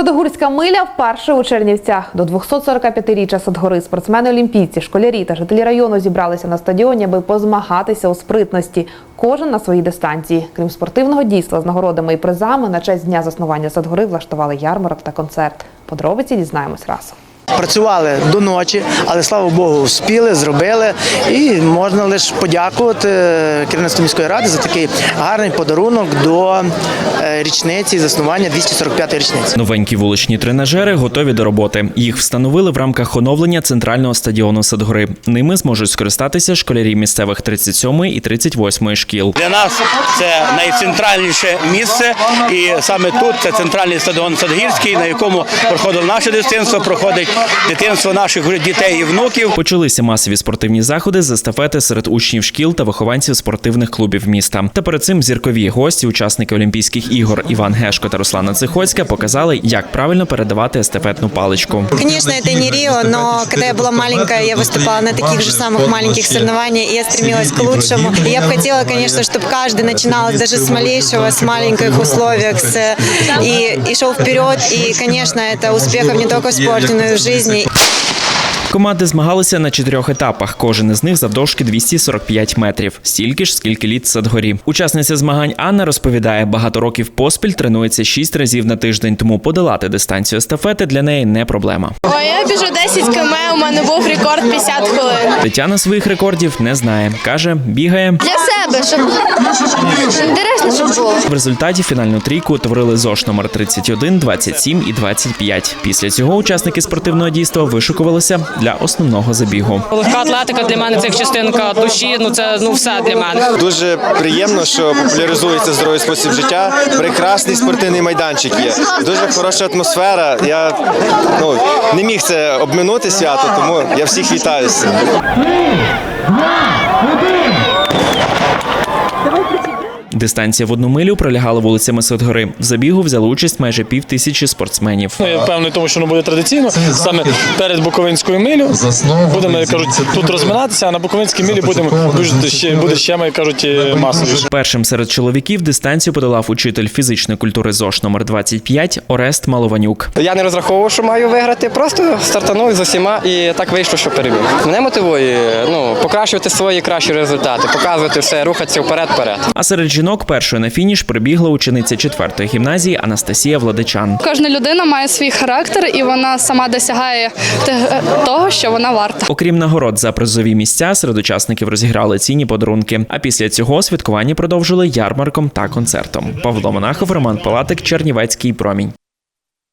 Садогурська миля вперше у Чернівцях. До 245-річчя Садгори спортсмени-олімпійці, школярі та жителі району зібралися на стадіоні, аби позмагатися у спритності. Кожен на своїй дистанції. Крім спортивного дійства з нагородами і призами, на честь дня заснування Садгори влаштували ярмарок та концерт. Подробиці дізнаємось разом. Працювали до ночі, але слава Богу, вспіли, зробили. І можна лише подякувати керівництву міської ради за такий гарний подарунок до е, річниці заснування 245-ї річниці. Новенькі вуличні тренажери готові до роботи. Їх встановили в рамках оновлення центрального стадіону Садгори. Ними зможуть скористатися школярі місцевих 37 і 38 шкіл. Для нас це найцентральніше місце, і саме тут це центральний стадіон Садгірський, на якому проходило наше дитинство, проходить дитинство наших дітей і внуків. Почалися масові спортивні заходи з естафети серед учнів шкіл та вихованців спортивних клубів міста. Та перед цим зіркові гості, учасники Олімпійських ігор Іван Гешко та Руслана Цихоцька, показали, як правильно передавати естафетну паличку. Конечно, это не Рио, но когда я была маленькая, я выступала на таких же самых маленьких соревнованиях, и я стремилась к лучшему. И я бы хотела, конечно, чтобы каждый начинал даже с малейшего, с маленьких условий, с, и, и шел вперед. И, конечно, это успехов не только в спорте, но и в жизни. Команди змагалися на чотирьох етапах. Кожен із них завдовжки 245 метрів, стільки ж, скільки літ Садгорі. Учасниця змагань Анна розповідає, багато років поспіль тренується шість разів на тиждень, тому подолати дистанцію естафети для неї не проблема. Ой, я біжу 10 км, у мене був рекорд 50 хвилин. Тетяна своїх рекордів не знає. каже, бігає. Для себе, щоб інтересно, щоб було. В результаті фінальну трійку утворили ЗОШ номер 31, 27 і 25. Після цього учасники спортивного дійства вишукувалися для основного забігу. Легка атлетика для мене це як частинка душі. Ну це ну все для мене. Дуже приємно, що популяризується здоровий спосіб життя. Прекрасний спортивний майданчик є. Дуже хороша атмосфера. Я ну не міг це обминути свято, тому я всіх вітаю. з цим. Дистанція в одну милю пролягала вулицями Садгори. В забігу взяли участь майже пів тисячі спортсменів. Ну, Я впевнений, тому що воно буде традиційно. Саме перед Буковинською милю будемо як кажуть тут розминатися, а на Буковинській милі будемо буде ще буде ще як кажуть масовіше. Першим серед чоловіків дистанцію подолав учитель фізичної культури ЗОШ номер 25 Орест Малованюк. Я не розраховував, що маю виграти. Просто стартанув з усіма і так вийшло, що переміг. Мене мотивує ну покращувати свої кращі результати, показувати все, рухатися вперед-вперед. А серед жінок першою на фініш прибігла учениця 4-ї гімназії Анастасія Владичан. Кожна людина має свій характер, і вона сама досягає того, що вона варта. Окрім нагород за призові місця, серед учасників розіграли цінні подарунки. А після цього святкування продовжили ярмарком та концертом. Павло Монахов, Роман Палатик, Чернівецький промінь.